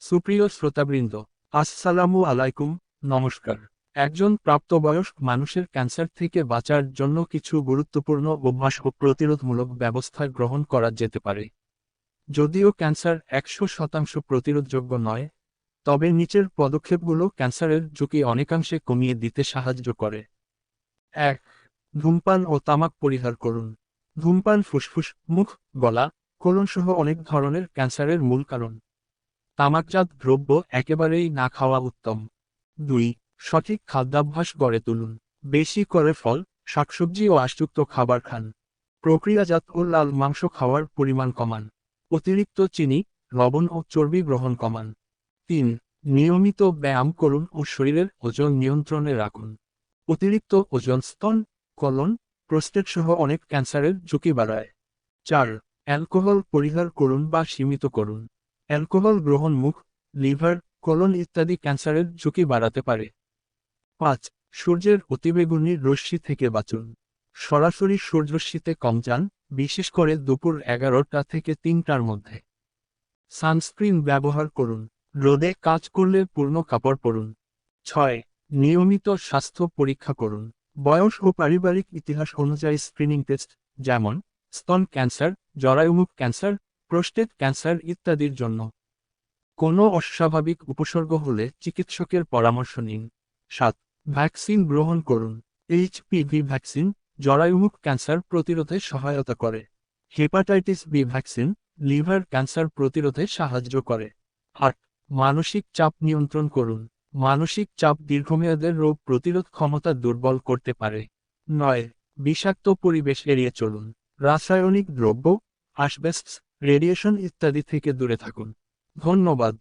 সুপ্রিয় শ্রোতাবৃন্দ, আসসালামু আলাইকুম, নমস্কার। একজন প্রাপ্তবয়স্ক মানুষের ক্যান্সার থেকে বাঁচার জন্য কিছু গুরুত্বপূর্ণ অভ্যাস ও প্রতিরোধমূলক ব্যবস্থা গ্রহণ করা যেতে পারে। যদিও ক্যান্সার একশো শতাংশ প্রতিরোধযোগ্য নয়, তবে নিচের পদক্ষেপগুলো ক্যান্সারের ঝুঁকি অনেকাংশে কমিয়ে দিতে সাহায্য করে। এক, ধূমপান ও তামাক পরিহার করুন। ধূমপান, ফুসফুস, মুখ, গলা কোলন সহ অনেক ধরনের ক্যান্সারের মূল কারণ। তামাকজাত দ্রব্য একেবারেই না খাওয়া উত্তম। দুই, সঠিক খাদ্যাভ্যাস গড়ে তুলুন। বেশি করে ফল, শাকসবজি ও আশযুক্ত খাবার খান। প্রক্রিয়াজাত ও লাল মাংস খাওয়ার পরিমাণ কমান। অতিরিক্ত চিনি, লবণ ও চর্বি গ্রহণ কমান। তিন, নিয়মিত ব্যায়াম করুন ও শরীরের ওজন নিয়ন্ত্রণে রাখুন। অতিরিক্ত ওজন স্তন, কলন, প্রস্টেট সহ অনেক ক্যান্সারের ঝুঁকি বাড়ায়। চার, অ্যালকোহল পরিহার করুন বা সীমিত করুন। অ্যালকোহল গ্রহণ মুখ, লিভার, কলন ইত্যাদি ক্যান্সারের ঝুঁকি বাড়াতে পারে। পাঁচ, সূর্যের অতিবেগুনি রশ্মি থেকে বাঁচুন। সরাসরি সূর্যরশ্মিতে কম যান, বিশেষ করে দুপুর এগারোটা থেকে তিনটার মধ্যে। সানস্ক্রিন ব্যবহার করুন। রোদে কাজ করলে পূর্ণ কাপড় পরুন। ছয়, নিয়মিত স্বাস্থ্য পরীক্ষা করুন। বয়স ও পারিবারিক ইতিহাস অনুযায়ী স্ক্রিনিং টেস্ট, যেমন, স্তন ক্যান্সার, জরায়ুমুখ ক্যান্সার প্রোস্টেট ক্যান্সার ইত্যাদির জন্য। কোনো অস্বাভাবিক উপসর্গ হলে চিকিৎসকের পরামর্শ নিন। সাত, ভ্যাকসিন গ্রহণ করুন। এইচপিভি ভ্যাকসিন জরায়ুমুখ ক্যান্সার প্রতিরোধে সহায়তা করে। Hepatitis B vaccine liver cancer প্রতিরোধে সাহায্য করে। আট, মানসিক চাপ নিয়ন্ত্রণ করুন। মানসিক চাপ দীর্ঘমেয়াদের রোগ প্রতিরোধ ক্ষমতা দুর্বল করতে পারে। নয়, বিষাক্ত পরিবেশ এড়িয়ে চলুন। রাসায়নিক দ্রব্য আসবেস্টস রেডিয়েশন ইত্যাদি থেকে দূরে থাকুন। ধন্যবাদ।